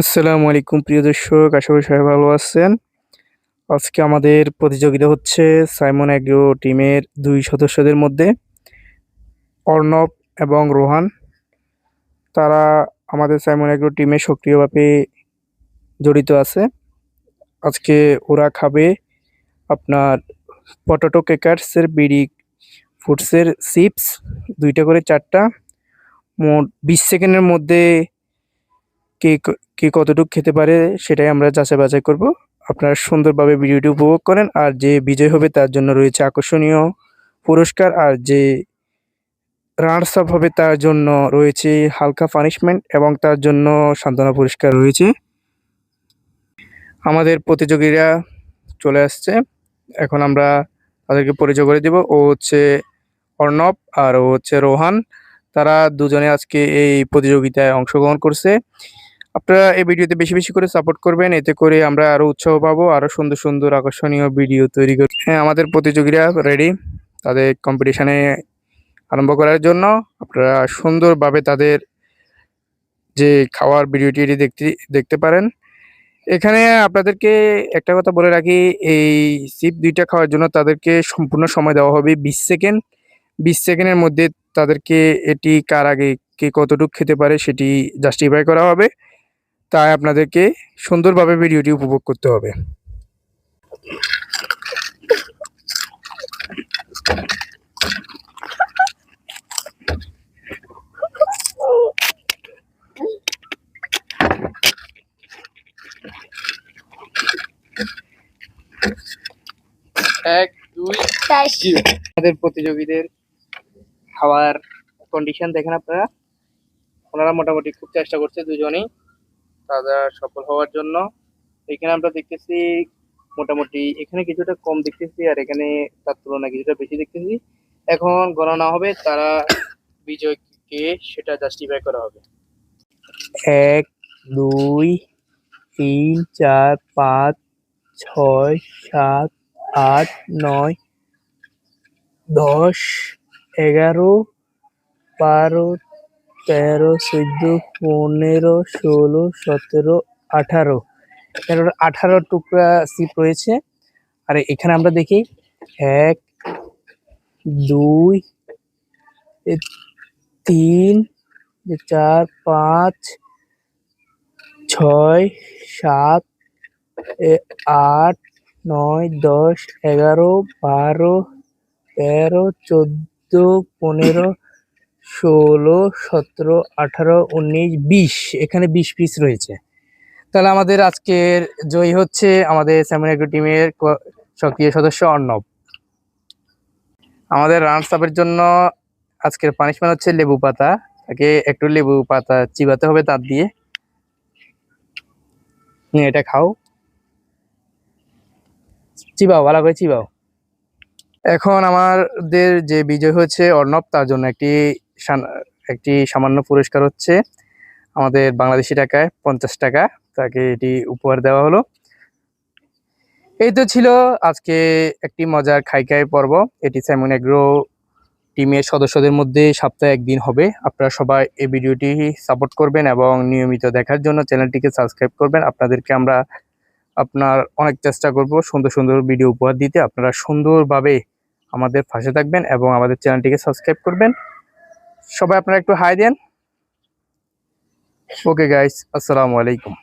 আসসালামু আলাইকুম, প্রিয় দর্শক। আশা করি সবাই ভালো আছেন। আজকে আমাদের প্রতিযোগিতা হচ্ছে সাইমন অ্যাগ্রো টিমের দুই সদস্যদের মধ্যে অর্ণব এবং রোহান। তারা আমাদের সাইমন অ্যাগ্রো টিমে সক্রিয়ভাবে জড়িত আছে। আজকে ওরা খাবে আপনার পটাটো কেকার্সের, বিড়ি ফুডসের, চিপস, দুইটা করে চারটা। মোট বিশ সেকেন্ডের মধ্যে কে কে কতটুকু খেতে পারে সেটাই আমরা যাচাই বাছাই করব। আপনারা সুন্দরভাবে ভিডিওটি উপভোগ করেন আর যে বিজয় হবে তার জন্য রয়েছে আকর্ষণীয় পুরস্কার আর যে রানার্স আপ হবে তার জন্য রয়েছে হালকা পানিশমেন্ট এবং তার জন্য সান্ত্বনা পুরস্কার রয়েছে। আমাদের প্রতিযোগীরা চলে আসছে। এখন আমরা তাদেরকে পরিচয় করে দিব। ও হচ্ছে অর্ণব আর ও হচ্ছে রোহান। তারা দুজনে আজকে এই প্রতিযোগিতায় অংশগ্রহণ করছে। আপনারা এই ভিডিওতে বেশি বেশি করে সাপোর্ট করবেন। এতে করে আমরা আরও উৎসাহ পাবো আরও সুন্দর সুন্দর আকর্ষণীয় ভিডিও তৈরি করি হ্যাঁ আমাদের প্রতিযোগীরা রেডি তাদের কম্পিটিশানে আরম্ভ করার জন্য আপনারা সুন্দরভাবে তাদের যে খাওয়ার ভিডিওটি এটি দেখতে দেখতে পারেন। এখানে আপনাদেরকে একটা কথা বলে রাখি, এই সিপ দুইটা খাওয়ার জন্য তাদেরকে সম্পূর্ণ সময় দেওয়া হবে বিশ সেকেন্ড বিশ সেকেন্ডের মধ্যে তাদেরকে এটি কার আগে কে কতটুকু খেতে পারে সেটি জাস্টিফাই করা হবে। তাই আপনাদেরকে সুন্দরভাবে ভিডিওটি উপভোগ করতে হবে। এক দুই আমাদের প্রতিযোগীদের খাওয়ার কন্ডিশন দেখেন আপনারা। ওনারা মোটামুটি খুব চেষ্টা করছে দুজনেই। তারা সফল হওয়ার জন্য। এখানে আমরা দেখতেছি মোটামুটি এখানে কিছুটা কম দেখতেছি আর এখানে তার তুলনায় কিছুটা বেশি দেখতেছি। এখন গণনা হবে, তারা বিজয়কে সেটা জাস্টিফাই করা হবে। এক, দুই, তিন, চার, পাঁচ, ছয়, সাত, আট, নয়, দশ, এগারো, বারো তেরো, চোদ্দ, পনেরো, ষোলো, সতেরো, আঠারো। এর আঠারো টুকরা সিপ রয়েছে। আর এখানে আমরা দেখি, এক, দুই তিন চার, পাঁচ, ছয়, সাত আট, নয়, দশ, এগারো, বারো, তেরো, চোদ্দ, পনেরো ষোলো, সতেরো, আঠারো, উনিশ, বিশ। এখানে বিশ পিস রয়েছে। তাহলে আমাদের আজকের জয়ী হচ্ছে আমাদের স্যামন টিমের সক্রিয় সদস্য অর্ণব। আমাদের রানার্স আপের জন্য আজকের পানিশমেন্ট হচ্ছে লেবু পাতা। তাকে একটু লেবু পাতা চিবাতে হবে তার দিয়ে। নিয়ে এটা খাও। চিবাও, ভালো করে চিবাও। এখন আমাদের যে বিজয় হয়েছে অর্ণব, তার জন্য একটি একটি সামান্য পুরস্কার হচ্ছে আমাদের বাংলাদেশি টাকায় পঞ্চাশ টাকা। তাকে এটি উপহার দেওয়া হলো। এই তো ছিল আজকে একটি মজার খাই খাই পর্ব। এটি স্যামন এগ্রো টিমের সদস্যদের মধ্যে সপ্তাহে একদিন হবে। আপনারা সবাই এই ভিডিওটি সাপোর্ট করবেন এবং নিয়মিত দেখার জন্য চ্যানেলটিকে সাবস্ক্রাইব করবেন। আপনাদেরকে আমরা আপনার অনেক চেষ্টা করব সুন্দর সুন্দর ভিডিও উপহার দিতে। আপনারা সুন্দরভাবে আমাদের পাশে থাকবেন এবং আমাদের চ্যানেলটিকে সাবস্ক্রাইব করবেন। সবাই আপনারা একটু হাই দেন। ওকে গাইস আসসালামু আলাইকুম।